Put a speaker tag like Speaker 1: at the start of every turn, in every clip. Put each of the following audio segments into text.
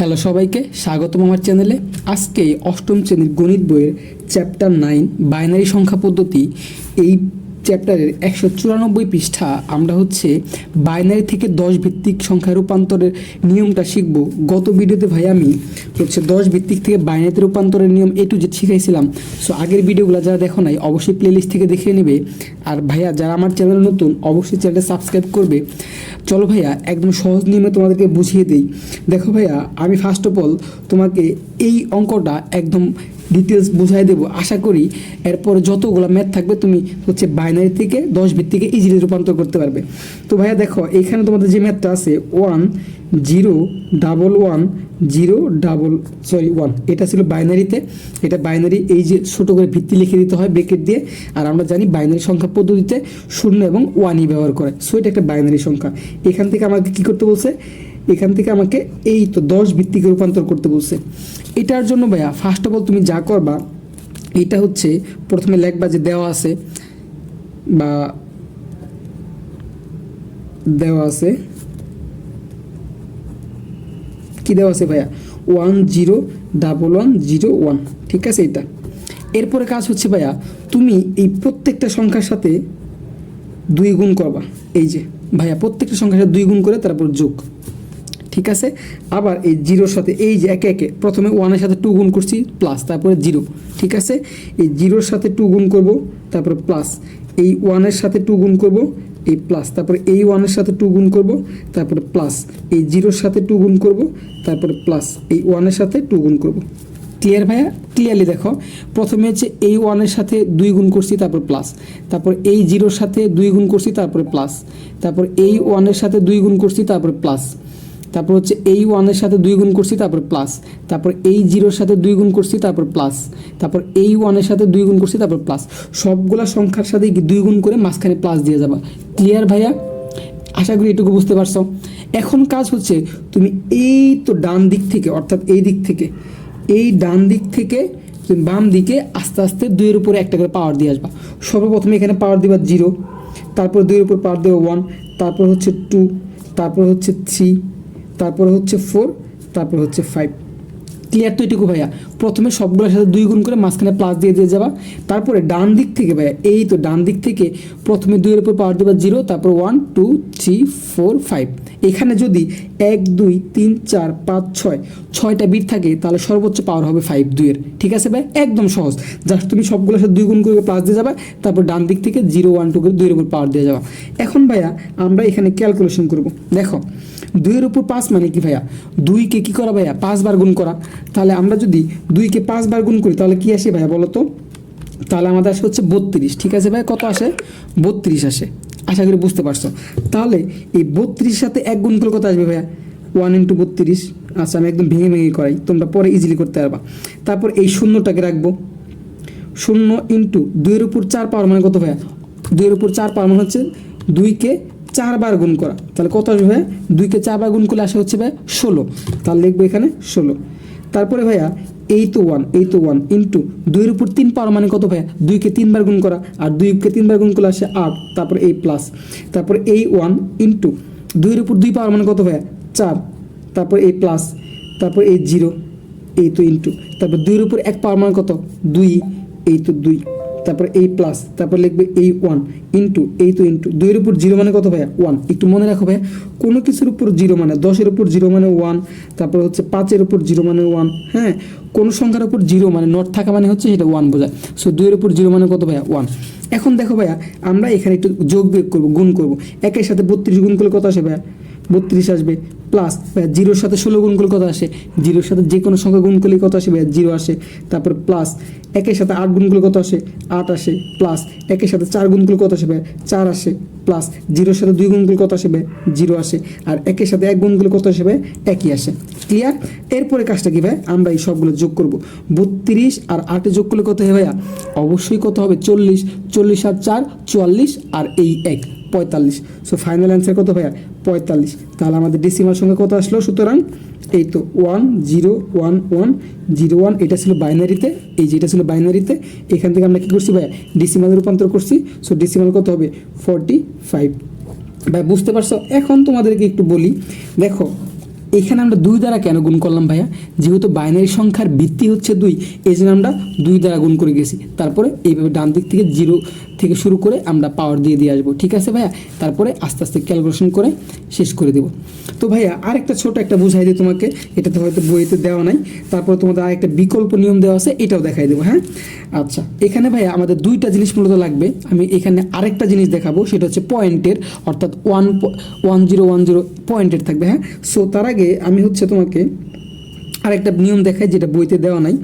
Speaker 1: Hello সবাইকে, স্বাগতম আমার চ্যানেলে। আজকে অষ্টম শ্রেণির গণিত বইয়ের চ্যাপ্টার নাইন, বাইনারি সংখ্যা পদ্ধতি। এই চ্যাপ্টারের একশো চুরানব্বই পৃষ্ঠা আমরা হচ্ছে বাইনারি থেকে দশ ভিত্তিক সংখ্যা রূপান্তরের নিয়মটা শিখব। গত ভিডিওতে ভাই আমি হচ্ছে দশ ভিত্তিক থেকে বাইনারিতে রূপান্তরের নিয়ম এ টু যে শিখাইছিলাম। সো আগের ভিডিওগুলো যারা দেখো নাই, অবশ্যই প্লেলিস্ট থেকে দেখে নেবে। আর ভাইয়া, যারা আমার চ্যানেল নতুন, অবশ্যই চ্যানেলটা সাবস্ক্রাইব করবে। চলো ভাইয়া, একদম সহজ নিয়মে তোমাদেরকে বুঝিয়ে দিই। দেখো ভাইয়া, আমি ফার্স্ট অফ অল তোমাকে এই অঙ্কটা একদম ডিটেলস বুঝাই দেবো। আশা করি এরপরে যতগুলো ম্যাথ থাকবে তুমি হচ্ছে বাইনারি থেকে দশ ভিত্তিকে ইজিলি রূপান্তর করতে পারবে। তো ভাইয়া দেখো, এখানে তোমাদের যে ম্যাথটা আছে one zero double one zero double sorry one এটা ছিল বাইনারিতে এটা বাইনারি এই যে ছোটো করে ভিত্তি লিখে দিতে হয় ব্রেকেট দিয়ে। আর আমরা জানি বাইনারি সংখ্যা পদ্ধতিতে শূন্য এবং ওয়ানই ব্যবহার করে। সো এটা একটা বাইনারি সংখ্যা। এখান থেকে আমাকে কি করতে বলছে? এখান থেকে আমাকে এই তো দশ ভিত্তিকে রূপান্তর করতে বলছে। এটার জন্য ভাইয়া ফার্স্ট অফ অল তুমি যা করবা, এটা হচ্ছে প্রথমে লেখবা যে দেওয়া আছে বা দেওয়া আছে। কি দেওয়া আছে ভাইয়া? One zero double one zero one, ঠিক আছে এটা? এরপরে কাজ হচ্ছে ভাইয়া, তুমি এই প্রত্যেকটা সংখ্যার সাথে দুই গুণ করবা। এই যে, ভাইয়া প্রত্যেকটা সংখ্যার সাথে দুই গুণ করে তারপর যোগ। ঠিক আছে? আবার এই জিরোর সাথে, এই যে একে একে, প্রথমে ওয়ানের সাথে টু গুণ করছি প্লাস তারপরে জিরো, ঠিক আছে? এই জিরোর সাথে টু গুণ করব, তারপরে প্লাস এই ওয়ানের সাথে টু গুণ করব, এই প্লাস তারপরে এই ওয়ানের সাথে টু গুণ করব, তারপরে প্লাস এই জিরোর সাথে টু গুণ করব, তারপরে প্লাস এই ওয়ানের সাথে টু গুণ করব। ক্লিয়ার ভাইয়া? ক্লিয়ারলি দেখো, প্রথমে হচ্ছে এই ওয়ানের সাথে দুই গুণ করছি, তারপর প্লাস তারপর এই জিরোর সাথে দুই গুণ করছি, তারপরে প্লাস তারপর এই ওয়ানের সাথে দুই গুণ করছি, তারপরে প্লাস তারপর হচ্ছে এই ওয়ানের সাথে দুই গুণ করছি, তারপর প্লাস তারপর এই জিরোর সাথে দুই গুণ করছি, তারপর প্লাস তারপর এই ওয়ানের সাথে দুই গুণ করছি, তারপর প্লাস সবগুলা সংখ্যার সাথে দুই গুণ করে মাঝখানে প্লাস দিয়ে যাবা। ক্লিয়ার ভাইয়া? আশা করি এটুকু বুঝতে পারছ। এখন কাজ হচ্ছে, তুমি এই তো ডান দিক থেকে, অর্থাৎ এই দিক থেকে, এই ডান দিক থেকে তুমি বাম দিকে আস্তে আস্তে দুইয়ের উপরে একটা করে পাওয়ার দিয়ে আসবা। সর্বপ্রথমে এখানে পাওয়ার দিবা জিরো তারপর দুইয়ের উপর পাওয়ার দেওয়া ওয়ান তারপর হচ্ছে টু তারপর হচ্ছে থ্রি তারপর হচ্ছে ফোর তারপর হচ্ছে ফাইভ ক্লিয়ার তো এটুকু ভাইয়া। প্রথমে সবগুলোর সাথে দুই গুণ করে মাঝখানে প্লাস দিয়ে দিয়ে যাবা। তারপরে ডান দিক থেকে ভাইয়া, এই তো ডান দিক থেকে প্রথমে দুইয়ের উপর পাওয়ার দেবা জিরো তারপর one two three four five এখানে যদি এক, দুই, তিন, চার, পাঁচ, ছয়, ছয়টা বিট থাকে, তাহলে সর্বোচ্চ পাওয়ার হবে ফাইভ দুইয়ের। ঠিক আছে ভাই? একদম সহজ। জাস্ট তুমি সবগুলোর সাথে দুই গুণ করে প্লাস দিয়ে যাবা, তারপর ডান দিক থেকে জিরো ওয়ান টু করে দুইয়ের উপর পাওয়ার দিয়ে যাবা। এখন ভাইয়া, আমরা এখানে ক্যালকুলেশন করব। দেখো, দুইয়ের উপর পাঁচ মানে কি ভাইয়া? দুইকে কি করা ভাইয়া? পাঁচবার গুণ করা। তাহলে আমরা যদি দুইকে পাঁচবার গুণ করি, তাহলে কি আসে ভাইয়া বলো তো? তাহলে আমাদের আসে হচ্ছে বত্রিশ। ঠিক আছে ভাই কত আসে? বত্রিশ আসে। আশা করি বুঝতে পারছ। তাহলে এই বত্রিশ সাথে এক গুণ করলে কত আসবে ভাইয়া? ওয়ান ইন্টু বত্রিশ। আচ্ছা আমি একদম ভেঙে ভেঙে করাই। তোমরা পরে ইজিলি করতে পারবা। তারপর এই শূন্যটাকে রাখব। শূন্য ইন্টু দুইয়ের উপর চার পাওয়ার মানে কত ভাইয়া? দুইয়ের উপর চার পাওয়ার মানে হচ্ছে দুইকে চারবার গুণ করা। তাহলে কত আসবে ভাইয়া? দুইকে চারবার গুণ করলে আসা হচ্ছে ভাইয়া ষোলো। তাহলে লিখব এখানে ষোলো। তারপরে ভাইয়া eight one eight one into দুইয়ের উপর তিন পাওয়ার মানে কত ভাইয়া? দুইকে তিনবার গুণ করা, আর দুইকে তিনবার গুণ করলে আসে আট, তারপর এই প্লাস তারপরে এই ওয়ান ইন্টু দুইয়ের উপর দুই পাওয়ার মানে কত ভাইয়া? চার, তারপর এই প্লাস তারপর এই জিরো এই তো ইন্টু তারপর দুইয়ের উপর এক পাওয়ার মানে কত? দুই এই তো দুই তারপর এই প্লাস তারপর লিখবে এই ওয়ান ইন্টু এই তো ইন্টু দুইয়ের উপর জিরো মানে কত ভাইয়া? ওয়ান একটু মনে রাখো ভাইয়া, কোনো কিছুর উপর জিরো মানে দশের উপর জিরো মানে ওয়ান তারপর হচ্ছে পাঁচের উপর জিরো মানে ওয়ান হ্যাঁ? কোনো সংখ্যার উপর জিরো মানে নট থাকা মানে হচ্ছে সেটা ওয়ান বোঝায়। সো দুইয়ের উপর জিরো মানে কত ভাইয়া? ওয়ান এখন দেখো ভাইয়া, আমরা এখানে একটু যোগ বিয়োগ করব, গুণ করব। একের সাথে বত্রিশ গুণ করলে কত আসে ভাইয়া? বত্রিশ আসবে প্লাস জিরোর সাথে ষোলো গুণ করলে কত আসে? জিরোর সাথে যে কোনো সংখ্যা গুণ করলে কত আসে জিরো আসে। তারপর প্লাস একের সাথে আট গুণ করলে কত আসে? আট আসে। প্লাস একের সাথে চার গুণ করলে কত আসে চার আসে। প্লাস জিরোর সাথে দুই গুণ করলে কত আসে ভাই জিরো আসে। আর একের সাথে এক গুণ করলে কত আসে ভাই একই আসে। ক্লিয়ার এরপরে কাজটা কি ভাই আমরা এই সবগুলো যোগ করব। বত্রিশ আর আটে যোগ করলে কত হবে ভাইয়া? অবশ্যই কত হবে? চল্লিশ। চল্লিশ আর চার, চুয়াল্লিশ আর এই এক। পঁয়তাল্লিশ। সো ফাইনাল অ্যান্সার কত ভাইয়া? পঁয়তাল্লিশ। তাহলে আমাদের ডিসিমাল সঙ্গে কত আসলো? সুতরাং, এই তো one zero one one zero one এটা ছিল বাইনারিতে এই যেটা ছিল বাইনারিতে এখান থেকে আমরা কী করছি ভাইয়া? ডিসিমাল রূপান্তর করছি। সো ডিসিমাল কত হবে? ফর্টি ফাইভ ভাই বুঝতে পারছ? এখন তোমাদেরকে একটু বলি। দেখো, এখানে আমরা দুই দ্বারা কেন গুণ করলাম ভাইয়া? যেহেতু বাইনারি সংখ্যার ভিত্তি হচ্ছে দুই, এই জন্য আমরা দুই দ্বারা গুণ করে গেছি। তারপরে এইভাবে ডান দিক থেকে জিরো থেকে শুরু করে আমরা পাওয়ার দিয়ে দিয়ে আসব, ঠিক আছে ভাইয়া? তারপরে আস্তে আস্তে ক্যালকুলেশন করে শেষ করে দেবো। তো ভাইয়া, আরেকটা ছোট একটা বুঝাই দিই তোমাকে, এটাতে হয়তো বইতে দেওয়া নাই। তারপর তোমাদের আরেকটা বিকল্প নিয়ম দেওয়া আছে, এটাও দেখাই দেবো হ্যাঁ? আচ্ছা এখানে ভাইয়া আমাদের দুইটা জিনিস মূলত লাগবে। আমি এখানে আরেকটা জিনিস দেখাবো, সেটা হচ্ছে পয়েন্টের অর্থাৎ one one zero one zero পয়েন্টের থাকবে হ্যাঁ? সো তার আগে আমি হচ্ছে তোমাকে আরেকটা নিয়ম দেখাই, যেটা বইতে দেওয়া নাই।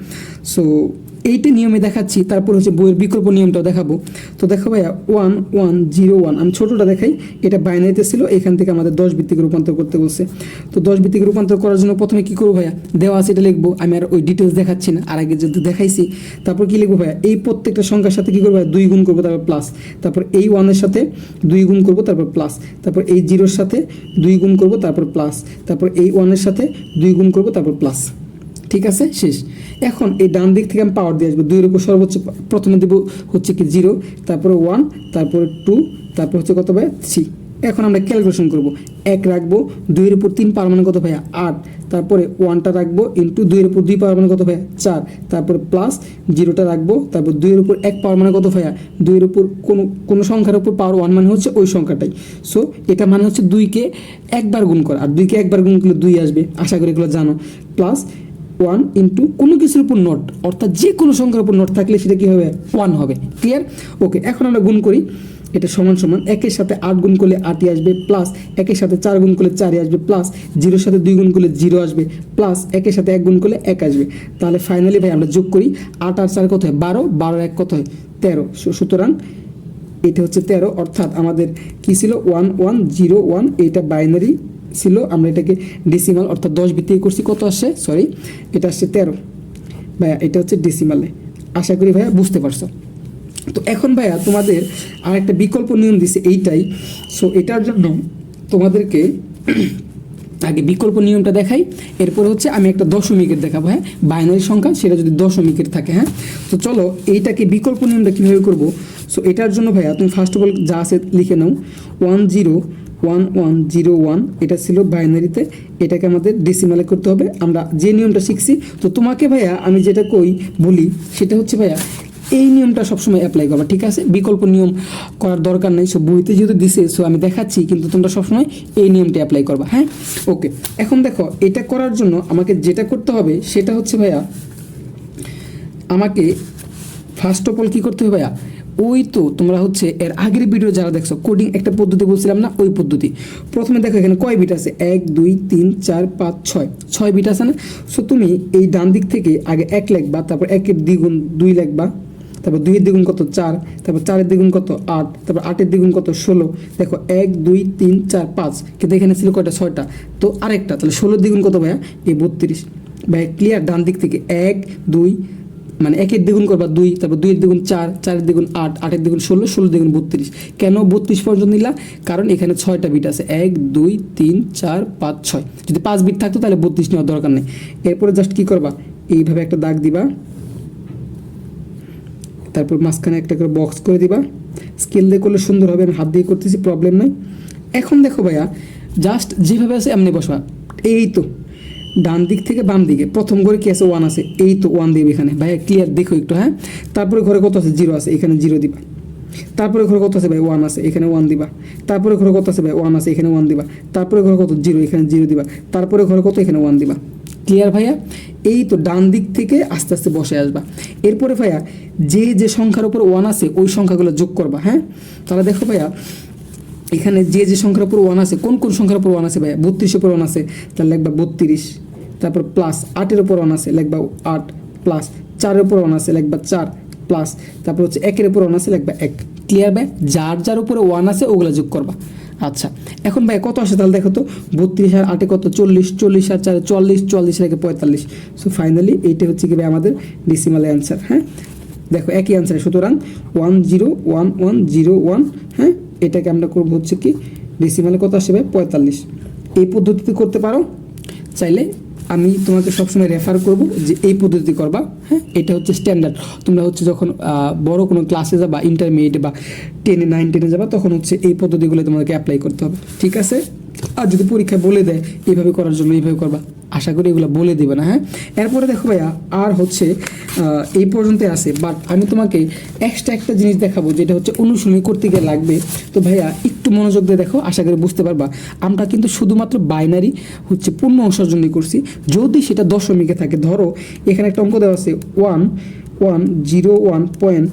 Speaker 1: সো এইটা নিয়মে দেখাচ্ছি, তারপর হচ্ছে বইয়ের বিকল্প নিয়মটাও দেখাবো। তো দেখো ভাইয়া, ওয়ান ওয়ান, জিরো, ওয়ান, আমি ছোটোটা দেখাই, এটা বাইনারিতে ছিল, এখান থেকে আমাদের দশ ভিত্তিকে রূপান্তর করতে বলছে। তো দশ ভিত্তিকে রূপান্তর করার জন্য প্রথমে কী করব ভাইয়া? দেওয়া আছে এটা লিখব, আমি আর ওই ডিটেলস দেখাচ্ছি না, আর আগে যদি দেখাইছি, তারপর কী লিখব ভাইয়া? এই প্রত্যেকটা সংখ্যার সাথে কী করব ভাইয়া? দুই গুণ করব, তারপর প্লাস তারপর এই ওয়ানের সাথে দুই গুণ করব, তারপর প্লাস তারপর এই জিরোর সাথে দুই গুণ করব, তারপর প্লাস তারপর এই ওয়ানের সাথে দুই গুণ করব, তারপর প্লাস ঠিক আছে? শেষ। এখন এই ডান দিক থেকে আমি পাওয়ার দিয়ে আসব। দুইয়ের উপর সর্বোচ্চ প্রথমে দেবো হচ্ছে কি জিরো তারপরে ওয়ান তারপরে টু তারপর হচ্ছে কত ভাই থ্রি এখন আমরা ক্যালকুলেশন করব। এক রাখব, দুইয়ের উপর তিন পাওয়ার মানে কত ভাইয়া? আট। তারপরে ওয়ানটা রাখব ইন্টু দুইয়ের উপর দুই পাওয়ার মানে কত ভাইয়া? চার। তারপরে প্লাস জিরোটা রাখব, তারপর দুইয়ের উপর এক পাওয়ার মানে কত ভাইয়া? দুইয়ের উপর কোনো কোনো সংখ্যার উপর পাওয়ার ওয়ান মানে হচ্ছে ওই সংখ্যাটাই। সো এটা মানে হচ্ছে দুইকে একবার গুণ করা। আর দুইকে একবার গুণ করলে দুই আসবে। আশা করি এগুলো জানো। প্লাস ওয়ান ইন্টু কোনো কিছুর উপর নোট অর্থাৎ যে কোনো সংখ্যার উপর নোট থাকলে সেটা কী হবে? ওয়ান হবে। ক্লিয়ার ওকে এখন আমরা গুণ করি। এটা সমান সমান একের সাথে আট গুণ করলে আটই আসবে প্লাস একের সাথে চার গুণ করলে চারই আসবে প্লাস জিরোর সাথে দুই গুণ করলে জিরো আসবে প্লাস একের সাথে এক গুণ করলে এক আসবে। তাহলে ফাইনালি ভাই আমরা যোগ করি, আট আর চার কত হয়? বারো। বারো এক কত হয়? তেরো। সুতরাং এটা হচ্ছে তেরো, অর্থাৎ আমাদের কি ছিল? ওয়ান ওয়ান জিরো ওয়ান এইটা বাইনারি ছিল, আমরা এটাকে ডেসিমাল অর্থাৎ দশ ভিত্তিক করছি। কত আসছে সরি এটা আসছে তেরো। ভাইয়া, এটা হচ্ছে ডেসিমালে আশা করি ভাইয়া বুঝতে পারছ। তো এখন ভাইয়া তোমাদের আর একটা বিকল্প নিয়ম দিছে এইটাই। সো এটার জন্য তোমাদেরকে আগে বিকল্প নিয়মটা দেখাই। এরপরে হচ্ছে আমি একটা দশমিকের দেখাবো হ্যাঁ? বাইনারি সংখ্যা, সেটা যদি দশমিকের থাকে হ্যাঁ? তো চলো, এইটাকে বিকল্প নিয়মটা কীভাবে করব? সো এটার জন্য ভাইয়া তুমি ফার্স্ট অফ অল যা আছে লিখে নাও। One zero one one zero one এটা ছিল বাইনারিতে, এটাকে আমাদের ডেসিমালে করতে হবে। আমরা যে নিয়মটা শিখছি, তো তোমাকে ভাইয়া আমি যেটা কই, বলি, সেটা হচ্ছে ভাইয়া, এই নিয়মটা সবসময় অ্যাপ্লাই করবা, ঠিক আছে? বিকল্প নিয়ম করার দরকার নেই, সো বইতে যেহেতু দিছে সো আমি দেখাচ্ছি, কিন্তু তোমরা সবসময় এই নিয়মটা অ্যাপ্লাই করবা হ্যাঁ? ওকে এখন দেখো, এটা করার জন্য আমাকে যেটা করতে হবে, সেটা হচ্ছে ভাইয়া, আমাকে ফার্স্ট অফ অল কী করতে হবে ভাইয়া ওই তো তোমরা হচ্ছে এর আগের ভিডিও যারা দেখছ কোডিং একটা পদ্ধতি বলছিলাম না, ওই পদ্ধতি। প্রথমে দেখো এখানে কয় বিট আছে? এক, দুই, তিন, চার, পাঁচ, ছয়। ছয় বিট আছে না? সো তুমি এই ডান দিক থেকে আগে এক লিখবা, তারপর একের দ্বিগুণ দুই লিখবা, তারপর দুইয়ের দ্বিগুণ কত? চার, তারপর চারের দ্বিগুণ কত? আট, তারপর আটের দ্বিগুণ কত? ষোলো। দেখো, এক, দুই, তিন, চার, পাঁচ। কিন্তু এখানে ছিল কয়টা? ছয়টা। তো আরেকটা, তাহলে ষোলোর দ্বিগুণ কত ভাইয়া? এই বত্রিশ। ভাইয়া ক্লিয়ার ডান দিক থেকে এক, দুই মানে একের দ্বিগুণ করবা দুই, তারপর দুইয়ের দ্বিগুণ চার, চারের দ্বিগুণ আট, আটের দ্বিগুণ ষোলো ষোলো দ্বিগুণ বত্রিশ। কেন বত্রিশ পর্যন্ত নিলা? কারণ এখানে ছয়টা বিট আছে। এক, দুই, তিন, চার, পাঁচ, ছয়। যদি পাঁচ বিট থাকতো তাহলে বত্রিশ নেওয়ার দরকার নেই। এরপরে জাস্ট কি করবা? এইভাবে একটা দাগ দিবা। তারপর মাঝখানে একটা করে বক্স করে দিবা। স্কেল দিয়ে করলে সুন্দর হবে। আমি হাত দিয়ে করতেছি প্রবলেম নাই। এখন দেখো ভাইয়া জাস্ট যেভাবে আছে, এমনি বসবা। এই তো। ডান দিক থেকে বাম দিকে। প্রথম ঘরে কি আছে? ওয়ান আছে। এই তো ওয়ান দিবে এখানে। ভাইয়া ক্লিয়ার দেখো একটু হ্যাঁ? তারপরে ঘরে কত আছে? জিরো আছে। এখানে জিরো দিবা। তারপরে ঘরে কত আছে? ভাই ওয়ান আছে। এখানে ওয়ান দিবা। তারপরে ঘরে কত আছে? ভাই ওয়ান আছে। এখানে ওয়ান দিবা। তারপরে ঘরে কত? জিরো এখানে জিরো দিবা। তারপরে ঘরে কত? এখানে ওয়ান দিবা। ক্লিয়ার ভাইয়া? এই তো ডান দিক থেকে আস্তে আস্তে বসে আসবা। এরপরে, ভাইয়া, যে যে সংখ্যার উপর ওয়ান আছে, ওই সংখ্যাগুলো যোগ করবা হ্যাঁ? তাহলে দেখো, ভাইয়া, এখানে যে যে সংখ্যার উপর ওয়ান আছে, কোন কোন সংখ্যার উপর ওয়ান আছে, ভাইয়া? বত্রিশের উপর ওয়ান আছে। তাহলে লিখবা বত্রিশ। তারপর প্লাস আটের উপর ওয়ান আছে লিখবা আট প্লাস চারের উপর ওয়ান আছে লিখবা চার প্লাস তারপর হচ্ছে একের উপর ওয়ান আছে লিখবা এক। ক্লিয়ার ভাই? যার যার উপরে ওয়ান আছে, ওগুলো যোগ করবা। আচ্ছা এখন ভাই কত আসে তাহলে দেখো তো? বত্রিশ আর আটে কত? চল্লিশ চল্লিশ আর চারে চল্লিশ চল্লিশ রেখে পঁয়তাল্লিশ। সো ফাইনালি এইটা হচ্ছে কি ভাই আমাদের ডিসিমাল অ্যান্সার হ্যাঁ? দেখো, একই অ্যান্সার সুতরাং one zero one one zero one হ্যাঁ? এটাকে আমরা করব হচ্ছে কি? ডেসিমালে কত আসবে পঁয়তাল্লিশ। এই পদ্ধতিতে করতে পারো? চাইলে আমি তোমাকে সবসময় রেফার করব যে এই পদ্ধতি করবা। হ্যাঁ? এটা হচ্ছে স্ট্যান্ডার্ড তোমরা হচ্ছে যখন বড় কোনো ক্লাসে যাবা ইন্টারমিডিয়েট বা টেনে নাইন টেনে যাবা, তখন হচ্ছে এই পদ্ধতিগুলো তোমাদেরকে অ্যাপ্লাই করতে হবে। ঠিক আছে? আর যদি পরীক্ষায় বলে দেয়, এইভাবে করার জন্য এইভাবে করবা, আশা করি এগুলো বলে দেবে না হ্যাঁ? এরপরে দেখো ভাইয়া, আর হচ্ছে এই পর্যন্ত আছে বাট আমি তোমাকে এক্সট্রা একটা জিনিস দেখাবো, যেটা হচ্ছে অনুশীলনী করতে গিয়ে লাগবে। তো ভাইয়া, একটু মনোযোগ দিয়ে দেখো, আশা করি বুঝতে পারবা। আমরা কিন্তু শুধুমাত্র বাইনারি হচ্ছে পূর্ণ অংশের জন্যই করছি। যদি সেটা দশমিকে থাকে, ধরো, এখানে একটা অঙ্ক দেওয়া আছে one one zero one point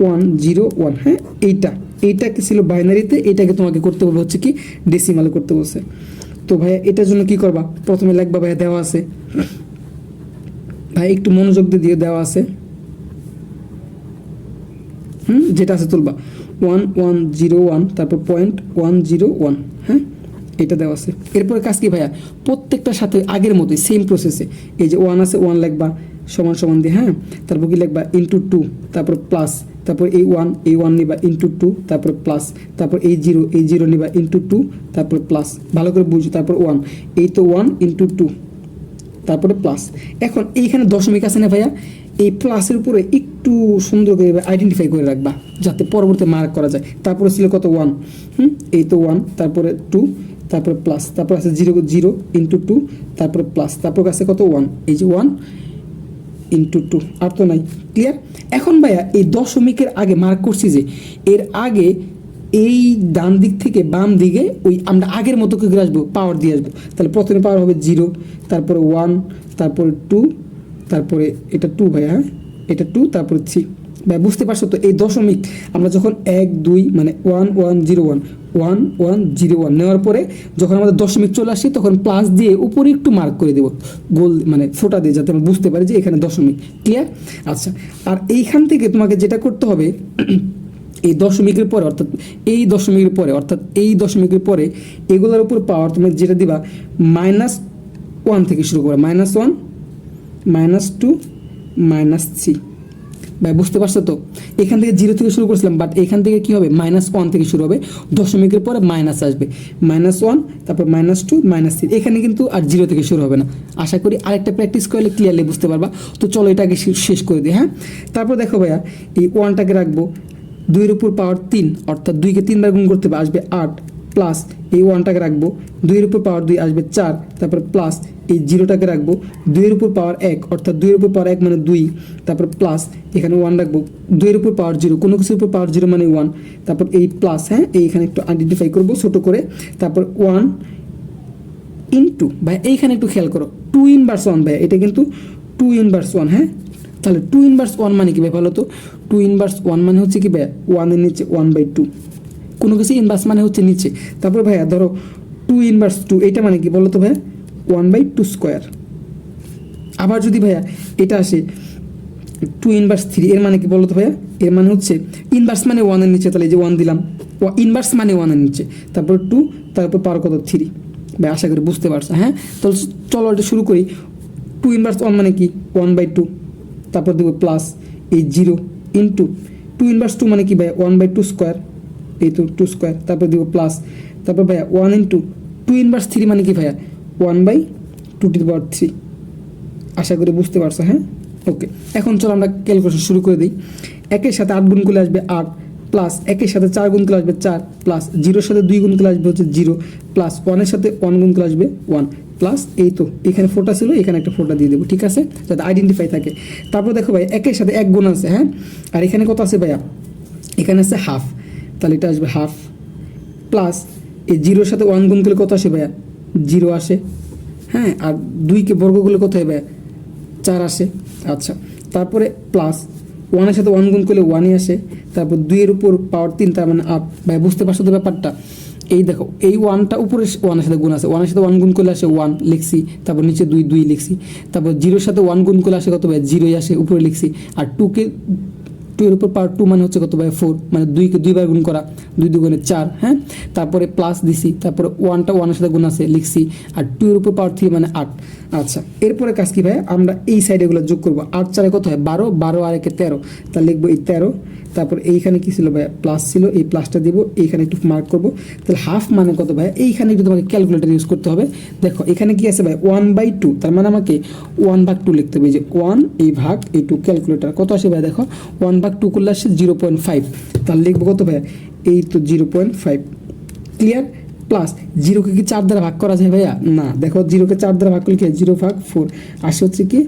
Speaker 1: one zero one হ্যাঁ? এইটা। এইটাকে ছিল বাইনারিতে, এটাকে তোমাকে করতে বলবে হচ্ছে কি ডেসিমালে করতে বলছে। তো ভাইয়া, এটার জন্য কি করবা? প্রথমে লিখবা ভাইয়া, দেওয়া আছে। ভাই একটু মনোযোগ দিয়ে দেওয়া আছে। হুম? যেটা আছে তুলবা। ওয়ান ওয়ান, জিরো, ওয়ান, তারপর পয়েন্ট, ওয়ান, জিরো, ওয়ান হ্যাঁ? এটা দেওয়া আছে। এরপরে কাজ কি ভাইয়া? প্রত্যেকটার সাথে আগের মতোই সেম প্রসেসে এই যে ওয়ান আছে ওয়ান লিখবা সমান সমান দিয়ে হ্যাঁ? তারপর কি লিখবা ইন্টু টু তারপর প্লাস তারপর এই ওয়ান এই ওয়ান নিবা ইন্টু টু তারপর প্লাস তারপর এই জিরো এই জিরো নিবা ইন্টু টু তারপর প্লাস ভালো করে বুঝো, তারপর ওয়ান এই তো ওয়ান ইন্টু টু তারপরে প্লাস এখন এইখানে দশমিক আছে না ভাইয়া? এই প্লাসের উপরে একটু সুন্দর করে আইডেন্টিফাই করে রাখবা, যাতে পরবর্তী মার্ক করা যায়। তারপরে ছিল কত ওয়ান হুম? এই তো ওয়ান তারপরে টু তারপরে প্লাস তারপর আছে জিরো জিরো ইন্টু টু তারপরে প্লাস তারপর আছে কত ওয়ান এই যে ওয়ান ইন্টু টু আর তো নাই ক্লিয়ার এখন ভাইয়া, এই দশমিকের আগে মার্ক করছি যে, এর আগে এই ডান দিক থেকে বাম দিকে ওই আমরা আগের মতো করে আসব পাওয়ার দিয়ে আসব। তাহলে প্রথমে পাওয়ার হবে জিরো তারপরে ওয়ান তারপরে টু তারপরে এটা টু ভাইয়া হ্যাঁ? এটা টু তারপরে থ্রি বুঝতে পারছ তো, এই দশমিক আমরা যখন এক, দুই মানে one one zero one one one zero one নেওয়ার পরে যখন আমাদের দশমিক চলে আসে, তখন প্লাস দিয়ে উপরে একটু মার্ক করে দেবো, গোল মানে ফোটা দিয়ে যাতে আমরা বুঝতে পারি যে এখানে দশমিক ক্লিয়ার আচ্ছা আর এইখান থেকে তোমাকে যেটা করতে হবে, এই দশমিকের পরে, অর্থাৎ এই দশমিকের পরে, অর্থাৎ এই দশমিকের পরে এগুলোর উপর পাওয়ার তুমি যেটা দিবা মাইনাস ওয়ান থেকে শুরু করে minus one minus two minus three ভাই বুঝতে পারছ তো? এখান থেকে জিরো থেকে শুরু করেছিলাম বাট এখান থেকে কি হবে? মাইনাস ওয়ান থেকে শুরু হবে। দশমিকের পরে মাইনাস আসবে। মাইনাস ওয়ান তারপর মাইনাস টু মাইনাস থ্রি এখানে কিন্তু আর জিরো থেকে শুরু হবে না। আশা করি আরেকটা প্র্যাকটিস করলে ক্লিয়ারলি বুঝতে পারবা। তো চলো এটাকে শেষ করে দিই হ্যাঁ? তারপর দেখো ভাইয়া, এই ওয়ানটাকে রাখব। দুইয়ের উপর পাওয়ার তিন, অর্থাৎ দুইকে তিনবার গুণ করতে আসবে আট। প্লাস এই ওয়ানটাকে রাখব, দুইয়ের উপর পাওয়ার দুই আসবে চার, তারপর প্লাস এই জিরোটাকে রাখব, দুইয়ের উপর পাওয়ার এক, অর্থাৎ দুইয়ের উপর পাওয়ার এক মানে দুই, তারপর প্লাস এখানে ওয়ান রাখব, দুইয়ের উপর পাওয়ার জিরো কোনো কিছুর উপর পাওয়ার জিরো মানে ওয়ান তারপর এই প্লাস হ্যাঁ এইখানে একটু আইডেন্টিফাই করব ছোটো করে, তারপর ওয়ান ইনটু ভাই, এইখানে একটু খেয়াল করো টু ইনভার্স ওয়ান ভাই, এটা কিন্তু টু ইনভার্স ওয়ান হ্যাঁ তাহলে টু ইনভার্স ওয়ান মানে কি ভাই বলো তো? টু ইনভার্স ওয়ান মানে হচ্ছে কি ভাই ওয়ানের নিচে ওয়ান বাই টু কোনো কিছু ইনভার্স মানে হচ্ছে নিচে। তারপর ভাইয়া, ধরো টু ইনভার্স টু এটা মানে কি বলো তো ভাইয়া? ওয়ান বাই টু স্কোয়ার আবার যদি ভাইয়া এটা আসে টু ইনভার্স থ্রি এর মানে কি বলো তো ভাইয়া? এর মানে হচ্ছে ইনভার্স মানে ওয়ানের নিচে, তাহলে যে ওয়ান দিলাম ইনভার্স মানে ওয়ানের নিচে। তারপর টু তারপর পার কত? থ্রি ভাই আশা করি বুঝতে পারছ হ্যাঁ? তাহলে চলো এটা শুরু করি। টু ইনভার্স ওয়ান মানে কি? ওয়ান বাই টু তারপর দেবো প্লাস এই zero into two inverse two মানে কি ভাই ওয়ান বাই টু স্কোয়ার এই তো টু স্কোয়ার তারপর দেবো প্লাস তারপর ভাইয়া one into two inverse three মানে কি ভাইয়া? One by two to power three আশা করি বুঝতে পারছ হ্যাঁ? ওকে এখন চলো আমরা ক্যালকুলেশন শুরু করে দিই। একের সাথে আট গুণ করলে আসবে আট প্লাস একের সাথে চার গুণ করলে আসবে চার প্লাস জিরোর সাথে দুই গুণ করলে আসবে হচ্ছে জিরো প্লাস ওয়ানের সাথে ওয়ান গুণ করলে আসবে ওয়ান প্লাস এই তো, এখানে ফোটা ছিল, এখানে একটা ফোটা দিয়ে দেবো, ঠিক আছে? যাতে আইডেন্টিফাই থাকে। তারপর দেখো ভাই, একের সাথে এক গুণ আছে হ্যাঁ? আর এখানে কত আছে ভাইয়া? এখানে আছে হাফ তাহলে এটা আসবে হাফ প্লাস এই জিরোর সাথে ওয়ান গুণ করলে কত আসে ভাইয়া? জিরো আসে। হ্যাঁ আর দুইকে বর্গ করলে কত হয় ভাইয়া? চার আসে। আচ্ছা তারপরে প্লাস ওয়ানের সাথে ওয়ান গুণ করলে ওয়ানই আসে। তারপর দুইয়ের উপর পাওয়ার তিন, তার মানে আট ভাই বুঝতে পারছ তো ব্যাপারটা? এই দেখো, এই ওয়ানটা উপরে ওয়ানের সাথে গুণ আছে। ওয়ানের সাথে ওয়ান গুণ করলে আসে ওয়ান লিখছি। তারপর নিচে দুই দুই লিখছি। তারপর জিরোর সাথে ওয়ান গুণ করলে আসে কত ভাই জিরোই আসে, উপরে লিখছি। আর টুকে টু এর উপর পাওয়ার টু মানে হচ্ছে কত বাই ফোর মানে দুইকে দুইবার গুণ করা, দুই দুগুণে চার হ্যাঁ? তারপরে প্লাস দিছি, তারপরে ওয়ানটা ওয়ানের সাথে গুণ আছে, লিখছি, আর টু এর উপর পাওয়ার থ্রি মানে আট। আচ্ছা এরপরে কাজ কি ভাই? আমরা এই সাইডে এগুলো যোগ করব। আট চারে কত হয়? বারো বারো আর একে তেরো। তা লিখব এই তেরো তারপর এইখানে কি ছিল ভাইয়া? প্লাস ছিল, এই প্লাসটা দিব, এইখানে একটু মার্ক করব। তাহলে হাফ মানে কত ভাই এইখানে একটু তোমাকে ক্যালকুলেটার ইউজ করতে হবে। দেখো, এখানে কি আছে ভাই ওয়ান বাই টু তার মানে আমাকে ওয়ান ভাগ টু লিখতে হবে। যে ওয়ান এই ভাগ, এই টু ক্যালকুলেটার কত আসে ভাই দেখো? ওয়ান ভাগ টু করলে আসছে জিরো পয়েন্ট ফাইভ তাহলে লিখব কত ভাই এই তো zero point five clear plus জিরোকে কি চার দ্বারা ভাগ করা যায় ভাইয়া? না, দেখো জিরোকে চার দ্বারা ভাগ করলে কি? জিরো ভাগ ফোর আসে হচ্ছে কি?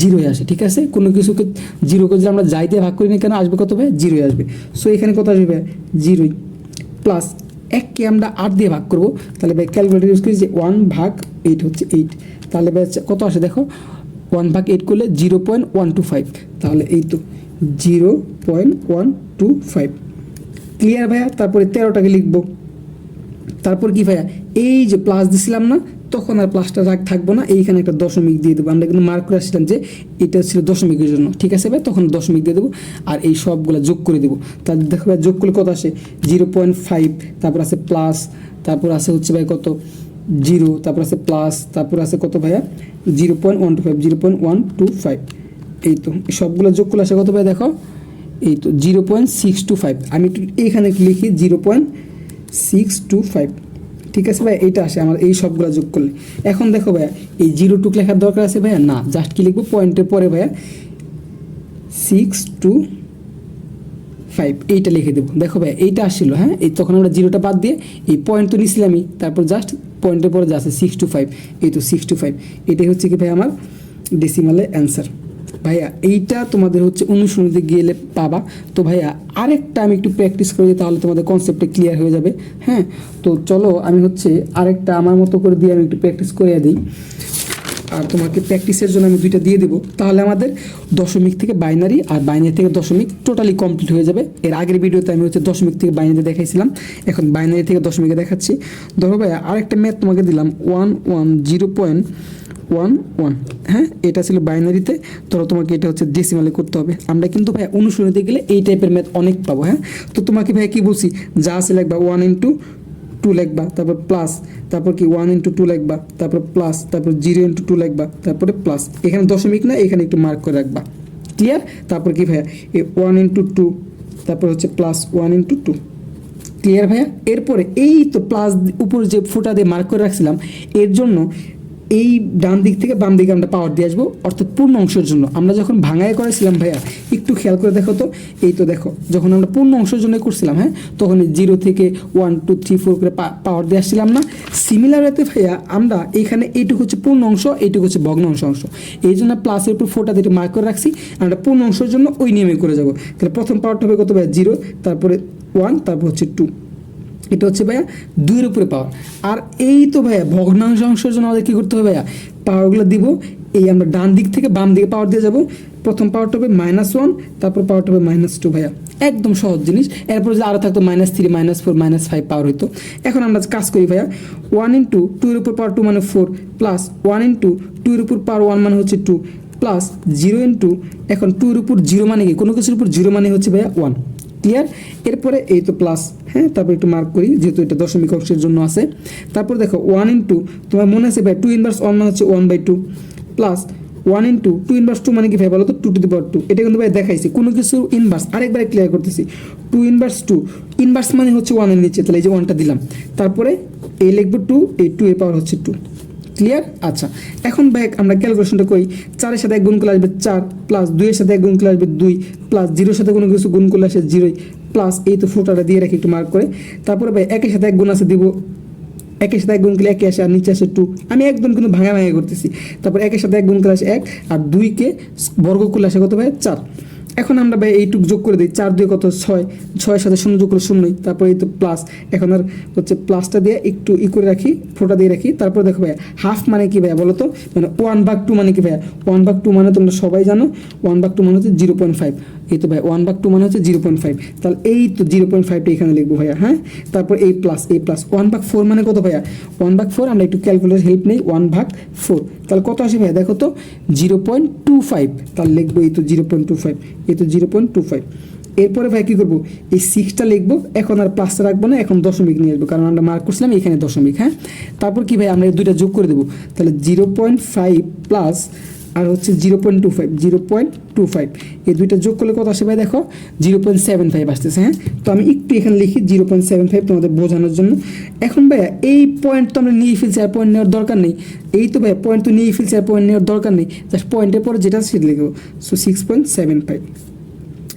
Speaker 1: জিরোই আসে, ঠিক আছে? কোনো কিছুকে জিরোকে যদি আমরা যাই দিয়ে ভাগ করি না কেন, আসবে কত ভাই? জিরোই আসবে। সো এখানে কত আসবে ভাই? জিরোই প্লাস এককে আমরা আট দিয়ে ভাগ করব, তাহলে ভাই ক্যালকুলেটার ইউজ করি যে ওয়ান ভাগ এইট হচ্ছে এইট তাহলে ভাই কত আসে দেখো? ওয়ান ভাগ এইট করলে zero point one two five তাহলে এই তো zero point one two five clear ভাইয়া? তারপরে তেরোটাকে লিখব। তারপর কি ভাইয়া? এই যে প্লাস দিছিলাম না তখন আর প্লাসটা রাগ থাকব না, এইখানে একটা দশমিক দিয়ে দেবো। আমরা কিন্তু মার্ক করে আসছিলাম যে এটা ছিল দশমিকের জন্য। ঠিক আছে ভাই? তখন দশমিক দিয়ে দেবো আর এই সবগুলো যোগ করে দেবো। তাহলে দেখো ভাই, যোগ করলে কত আসে? জিরো পয়েন্ট ফাইভ তারপর আছে প্লাস তারপর আছে হচ্ছে ভাই কত? জিরো তারপর আছে প্লাস তারপর আছে কত ভাইয়া? Zero point one two five zero point one two five এই তো সবগুলো যোগ করলে আসে কত ভাই দেখো? এই তো zero point six two five আমি একটু এইখানে লিখি zero point six two five ঠিক আছে ভাই? এইটা আসে আমার, এই সবগুলো যোগ করলে। এখন দেখো ভাইয়া, এই জিরো টুক লেখার দরকার আছে ভাইয়া? না জাস্ট কি লিখব? পয়েন্টের পরে ভাইয়া সিক্স টু ফাইভ এইটা লিখে দেবো। দেখো ভাই এইটা আসছিল হ্যাঁ? এই তখন আমরা জিরোটা বাদ দিয়ে এই পয়েন্ট তো নিছিলামই, তারপর জাস্ট পয়েন্টের পরে যা আছে সিক্স টু ফাইভ এই তো সিক্স টু ফাইভ এটাই হচ্ছে কি ভাই আমার ডেসিমালের অ্যান্সার ভাইয়া, এইটা তোমাদের হচ্ছে অনুশীলনীতে গেলে পাবা। তো ভাইয়া, আরেকটা আমি একটু প্র্যাকটিস করে দিই তাহলে তোমাদের কনসেপ্টটা ক্লিয়ার হয়ে যাবে। হ্যাঁ? তো চলো, আমি হচ্ছে আরেকটা আমার মতো করে দিয়ে আমি একটু প্র্যাকটিস করে দিই। আর তোমাকে প্র্যাকটিসের জন্য আমি দুইটা দিয়ে দেবো। তাহলে আমাদের দশমিক থেকে বাইনারি আর বাইনারি থেকে দশমিক টোটালি কমপ্লিট হয়ে যাবে। এর আগের ভিডিওতে আমি হচ্ছে দশমিক থেকে বাইনারি দেখাইছিলাম। এখন বাইনারি থেকে দশমিকে দেখাচ্ছি। ধরো ভাই আরেকটা ম্যাথ তোমাকে দিলাম। One one zero point one one হ্যাঁ এটা ছিল বাইনারিতে। ধরো তোমাকে এটা হচ্ছে ডেসিমালে করতে হবে। আমরা কিন্তু ভাই অনুশীলনীতে গেলে এই টাইপের ম্যাথ অনেক পাবো হ্যাঁ? তো তোমাকে ভাই কি বলছি? যা আছে লাগবা ওয়ান ইন্টু টু লিখবা, তারপর প্লাস তারপর কি ওয়ান ইন্টু টু লিখবা, তারপর প্লাস তারপর জিরো ইন্টু টু লিখবা, তারপরে প্লাস এখানে দশমিক না, এখানে একটু মার্ক করে রাখবা। ক্লিয়ার তারপর কি ভাইয়া? এই ওয়ান ইন্টু টু তারপর হচ্ছে plus one into two clear ভাইয়া? এরপরে এই তো প্লাস উপর যে ফোটা দিয়ে মার্ক করে রাখছিলাম, এর জন্য এই ডান দিক থেকে বাম দিকে আমরা পাওয়ার দিয়ে আসব, অর্থাৎ পূর্ণ অংশের জন্য। আমরা যখন ভাঙায় করেছিলাম ভাইয়া, একটু খেয়াল করে দেখো তো, এই তো দেখো, যখন আমরা পূর্ণ অংশের জন্য করছিলাম হ্যাঁ তখন জিরো থেকে ওয়ান টু থ্রি ফোর করে পাওয়ার দিয়ে আসছিলাম না। সিমিলার এতে, ভাইয়া, আমরা এখানে এইটুকু হচ্ছে পূর্ণ অংশ, এইটুকু হচ্ছে ভগ্ন অংশ অংশ। এই জন্য প্লাসের উপর ফোরটা দিয়ে মার্ক করে রাখছি, আমরা পূর্ণ অংশের জন্য ওই নিয়মে করে যাব। তাহলে প্রথম পাওয়ারটা হবে কত, ভাইয়া? জিরো তারপরে ওয়ান তারপর হচ্ছে টু এটা হচ্ছে ভাইয়া দুইয়ের উপরে পাওয়ার আর এই তো ভাইয়া ভগ্নাংশ অংশের জন্য আমাদের কী করতে হবে ভাইয়া? পাওয়ারগুলো দিব, এই আমরা ডান দিক থেকে বাম দিকে পাওয়ার দিয়ে যাব। প্রথম পাওয়ারটা হবে মাইনাস ওয়ান তারপর পাওয়ারটা হবে মাইনাস টু ভাইয়া। একদম সহজ জিনিস। এরপর যদি আরও থাকতো minus three minus four minus five power হইতো। এখন আমরা কাজ করি ভাইয়া ওয়ান ইন্টু টুর উপর পাওয়ার টু মানে ফোর প্লাস ওয়ান ইন্টু টুর উপর পাওয়ার ওয়ান মানে হচ্ছে টু প্লাস জিরো ইন্টু এখন টুর উপর জিরো মানে কি? কোনো কিছুর উপর জিরো মানে হচ্ছে ভাইয়া ওয়ান ক্লিয়ার এরপরে এই তো প্লাস হ্যাঁ তারপর একটু মার্ক করি, যেহেতু এটা দশমিক অংশের জন্য আছে। তারপর দেখো ওয়ান ইন্টু তোমার মনে আছে ভাই টু ইনভার্স ওয়ান মানে হচ্ছে one by two plus one into two two inverse two মানে কি ভাই বলো তো two to the power two এটা কিন্তু ভাই দেখাইছি, কোনো কিছু ইনভার্স আরেকবার ক্লিয়ার করতেছি টু ইনভার্স টু ইনভার্স মানে হচ্ছে ওয়ানের নিচে, তাহলে এই যে ওয়ানটা দিলাম, তারপরে এই লিখব টু এই টু এর পাওয়ার হচ্ছে টু ক্লিয়ার আচ্ছা এখন ব্যাক আমরা ক্যালকুলেশনটা করি, চারের সাথে এক গুণ করলে আসবে চার প্লাস দুইয়ের সাথে এক গুণ করলে আসবে দুই প্লাস জিরোর সাথে কোনো কিছু গুণ করলে আসে জিরোই প্লাস এই তো ফোটাটা দিয়ে রাখি একটু মার্ক করে। তারপরে ভাই একের সাথে এক গুণ আছে দিব, একের সাথে এক গুণ করলে একে আসে আর নিচে আসে টু আমি একদম কিন্তু ভাঙা ভাঙা করতেছি। তারপর একের সাথে এক গুণ করলে আসে এক আর দুইকে বর্গ করলে আসে কত ভাই? চার। এখন আমরা ভাই এইটুক যোগ করে দিই, চার দুই কত ছয় ছয়ের সাথে শূন্য যোগ করে শূন্যই, তারপর এই তো প্লাস এখন আর হচ্ছে প্লাসটা দিয়ে একটু ই করে রাখি ফোটা দিয়ে রাখি, তারপর দেখো ভাইয়া হাফ মানে কি ভাইয়া বলো তো? মানে ওয়ান ভাগ টু মানে কি ভাইয়া? ওয়ান ভাগ টু মানে তোমরা সবাই জানো ওয়ান ভাগ টু মানে হচ্ছে জিরো পয়েন্ট ফাইভ এই তো ভাই ওয়ান ভাগ টু মানে হচ্ছে জিরো পয়েন্ট ফাইভ তাহলে এই তো জিরো পয়েন্ট ফাইভটা এখানে লিখব ভাইয়া হ্যাঁ? তারপর এই প্লাস এই প্লাস ওয়ান ভাগ ফোর মানে কত ভাইয়া? ওয়ান ভাগ ফোর আমরা একটু ক্যালকুলেটার হেল্প নেই ওয়ান ভাগ ফোর তাহলে কত আসে ভাইয়া? দেখো তো জিরো পয়েন্ট টু ফাইভ তাহলে লিখব এই তো জিরো পয়েন্ট টু ফাইভ এই তো জিরো পয়েন্ট টু ফাইভ এরপরে ভাই কী করব? এই সিক্সটা লিখব, এখন আর প্লাসটা রাখব না, এখন দশমিক নিয়ে আসব, কারণ আমরা মার্ক করছিলাম এখানে দশমিক হ্যাঁ? তারপর কি ভাই আমরা এই দুইটা যোগ করে দেবো। তাহলে জিরো পয়েন্ট ফাইভ প্লাস আর হচ্ছে zero point two five zero point two five এই দুইটা যোগ করলে কত আসে ভাই দেখো? জিরো পয়েন্ট সেভেন ফাইভ আসতেছে হ্যাঁ? তো আমি একটু এখানে লিখি জিরো পয়েন্ট সেভেন ফাইভ তোমাদের বোঝানোর জন্য। এখন ভাইয়া, এই পয়েন্ট তো আমরা নিয়ে ফেলছি, আর পয়েন্ট নেওয়ার দরকার নেই। এই তো ভাইয়া পয়েন্ট তো নিয়ে ফেলছি, আর পয়েন্ট নেওয়ার দরকার নেই। জাস্ট পয়েন্টের পরে যেটা সেটা লিখব so six point seven five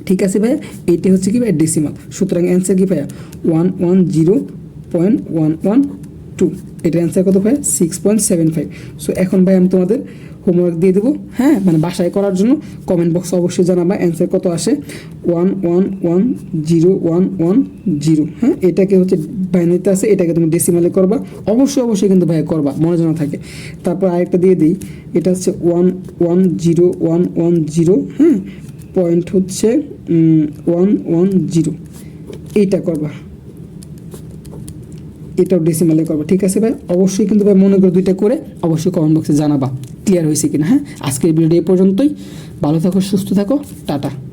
Speaker 1: ঠিক আছে ভাইয়া? এইটি হচ্ছে কি ভাইয়া? ডেসিমাল সুতরাং অ্যান্সার কি ভাইয়া? One one zero point one one two এটার অ্যান্সার কত ভাই six point seven five so এখন ভাই আমি তোমাদের হোমওয়ার্ক দিয়ে দেবো হ্যাঁ? মানে বাসায় করার জন্য কমেন্ট বক্সে অবশ্যই জানাবা অ্যান্সার কত আসে? One one one zero one one zero হ্যাঁ? এটাকে হচ্ছে বাইনারিতে আছে, এটাকে তুমি ডেসিমালে করবা। অবশ্যই অবশ্যই কিন্তু ভাই করবা, মনে জানা থাকে। তারপর আরেকটা দিয়ে দিই, এটা হচ্ছে one one zero one one zero হ্যাঁ? পয়েন্ট হচ্ছে ওয়ান ওয়ান জিরো এইটা করবা। এটাও ডেসিমালে করবা, ঠিক আছে ভাই অবশ্যই কিন্তু ভাই মনে করে দুইটা করে, অবশ্যই কমেন্ট বক্সে জানাবা। ক্লিয়ার হয়েছে কিনা হ্যাঁ? আজকের ভিডিও এই পর্যন্তই। ভালো থাকো সুস্থ থাকো। টাটা।